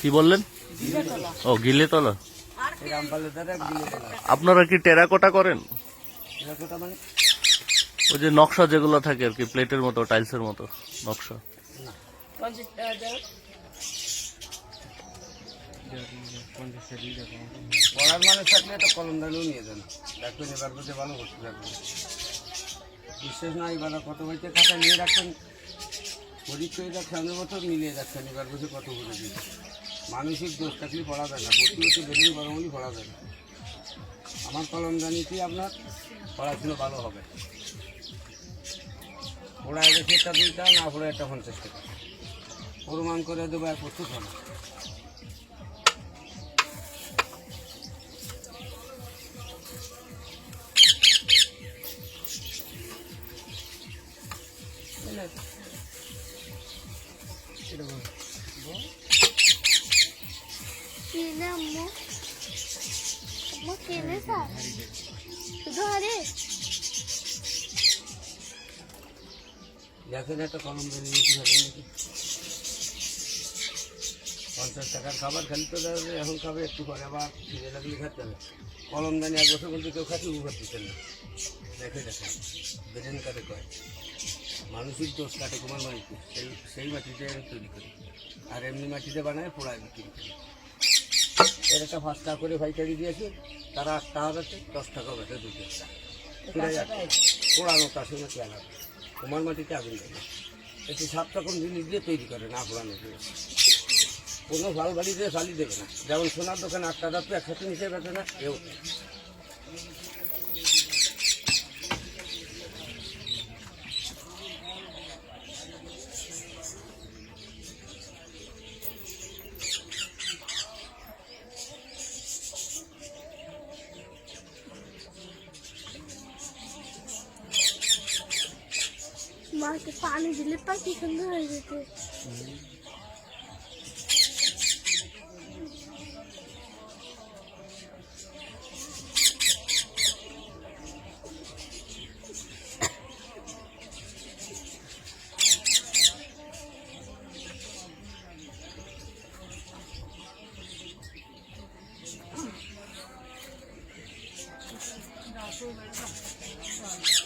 কি বললেন? ও গিলে দিলাম আপনারা কি টেরাকোটা করেন? মানে ওই যে নকশা যেগুলো থাকে আর কি, প্লেটের মতো, টাইলসের মতো, নকশা। দিয়ে পড়ার মানুষ থাকলে নিয়ে যান। ভালো না কত খাতা নিয়ে রাখছেন? মিলিয়ে যাচ্ছেন, এবার বুঝে কত বুঝে দিচ্ছে মানসিক দোষ থাকলে পড়া যায় না ভর্তি হতে বেরোন গরম হলেই পড়া যায় না। আমার কলম জানিয়েছি আপনার পড়াশুনো ভালো হবে। পড়ায় গেছে একটা দুইটা না পড়ে একটা পঞ্চাশ টাকা প্রমাণ করে দেবো এক প্রস্তুত হবে। কিনে আম্মু আম্মু কিনে স্যার। শুধু দেখেন একটা কলম বেরিয়ে নিতে নাকি পঞ্চাশ টাকার খাবার খালি তো এখন খাবে একটু পরে, আবার খিদে লাগলে খাতে হবে। কলম দানি এক বছর বলতে কেউ খাতে উপর দিতেন না দেখে দেখেন, বেরেন কাটে কয়। মানসিক দোষ কাটে কুমার মাটিতে সেই সেই মাটিতে তৈরি করি। আর এমনি মাটিতে বানায়, পোড়ায় বিক্রি করি। এর একটা পাঁচ টাকা করে পাইকারি দিয়েছে তারা আট টাকা বেচে দশ টাকা বেচে দু পোড়ানো তার সঙ্গে কি তোমার মাটিতে আগুন দেবে এটি সাত রকম জিনিস দিয়ে তৈরি করে না পোড়ানো দিয়ে কোনো ভালো বাড়ি দিয়ে চালি দেবে না। যেমন সোনার দোকানে আটটা তো একসাথে নিচে বেছে না কেউ के पानी दिले पाठी थंड राहिले ते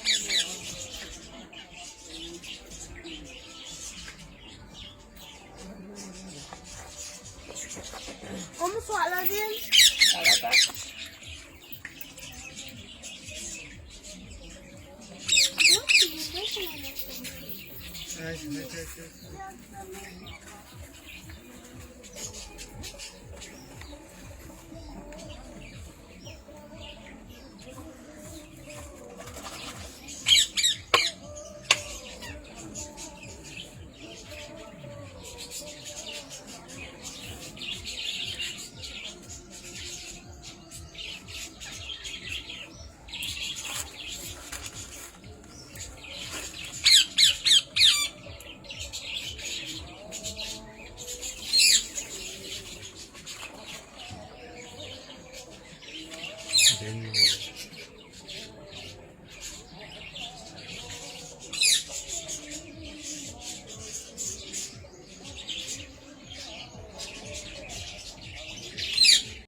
Thank you. lazım. Arada. Evet, evet, evet. Then uh,